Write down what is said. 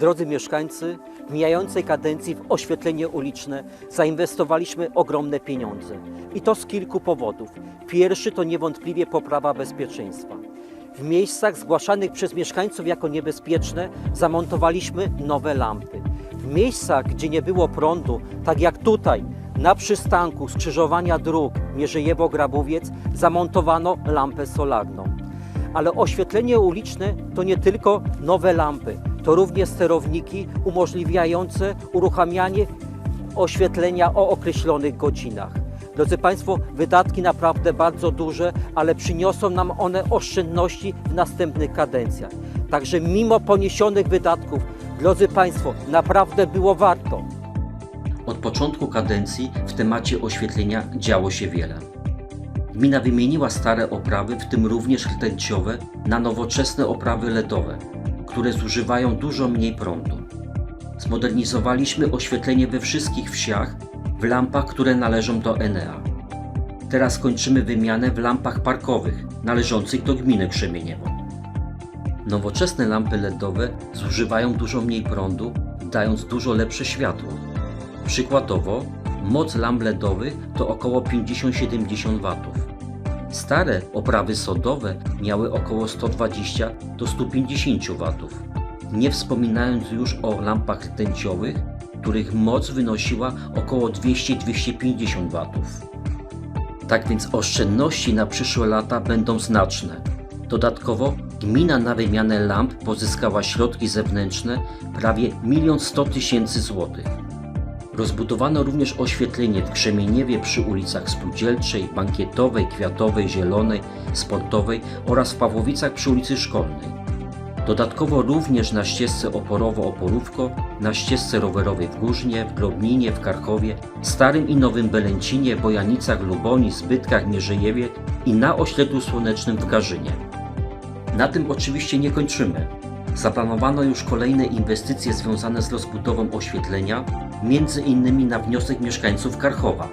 Drodzy mieszkańcy, w mijającej kadencji w oświetlenie uliczne zainwestowaliśmy ogromne pieniądze. I to z kilku powodów. Pierwszy to niewątpliwie poprawa bezpieczeństwa. W miejscach zgłaszanych przez mieszkańców jako niebezpieczne zamontowaliśmy nowe lampy. W miejscach, gdzie nie było prądu, tak jak tutaj, na przystanku skrzyżowania dróg Mierzejewo-Grabowiec, zamontowano lampę solarną. Ale oświetlenie uliczne to nie tylko nowe lampy, to również sterowniki umożliwiające uruchamianie oświetlenia o określonych godzinach. Drodzy Państwo, wydatki naprawdę bardzo duże, ale przyniosą nam one oszczędności w następnych kadencjach. Także mimo poniesionych wydatków, drodzy Państwo, naprawdę było warto. Od początku kadencji w temacie oświetlenia działo się wiele. Gmina wymieniła stare oprawy, w tym również rtęciowe, na nowoczesne oprawy LEDowe, które zużywają dużo mniej prądu. Zmodernizowaliśmy oświetlenie we wszystkich wsiach w lampach, które należą do Enea. Teraz kończymy wymianę w lampach parkowych należących do gminy Krzemieniewo. Nowoczesne lampy LEDowe zużywają dużo mniej prądu, dając dużo lepsze światło. Przykładowo, moc lamp LEDowych to około 50-70 W. Stare oprawy sodowe miały około 120 do 150 W. Nie wspominając już o lampach rtęciowych, których moc wynosiła około 200-250 W. Tak więc oszczędności na przyszłe lata będą znaczne. Dodatkowo gmina na wymianę lamp pozyskała środki zewnętrzne prawie 1 100 tysięcy złotych. Rozbudowano również oświetlenie w Krzemieniewie przy ulicach Spółdzielczej, Bankietowej, Kwiatowej, Zielonej, Sportowej oraz w Pawłowicach przy ulicy Szkolnej. Dodatkowo również na ścieżce Oporowo-Oporówko, na ścieżce rowerowej w Górznie, w Grobninie, w Karkowie, Starym i Nowym Belęcinie, Bojanicach, Luboni, Zbytkach, Mierzejewie i na osiedlu słonecznym w Garzynie. Na tym oczywiście nie kończymy. Zaplanowano już kolejne inwestycje związane z rozbudową oświetlenia, między innymi na wniosek mieszkańców Karchowa.